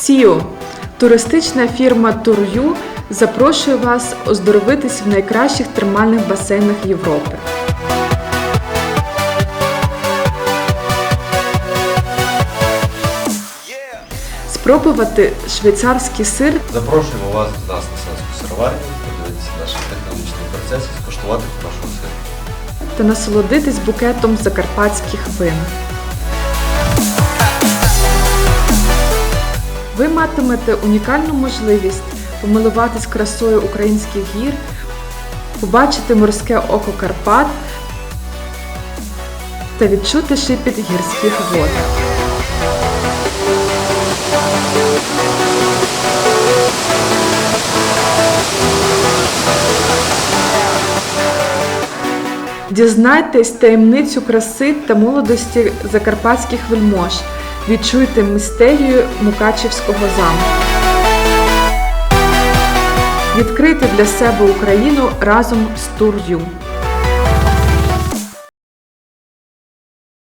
Сіо туристична фірма Тур'ю запрошує вас оздоровитись в найкращих термальних басейнах Європи. Спробувати швейцарський сир Запрошуємо вас до нас на Сенську сироварню, подивитися наші технологічні процеси, скуштувати хорошого сиру. та насолодитись букетом закарпатських вин. Ви матимете унікальну можливість помилуватись красою українських гір, побачити морське око Карпат та відчути шипіт гірських вод. Дізнайтесь таємницю краси та молодості закарпатських вельмож. Відчуйте мистерію Мукачівського замку. Відкрити для себе Україну разом з Тур'ю.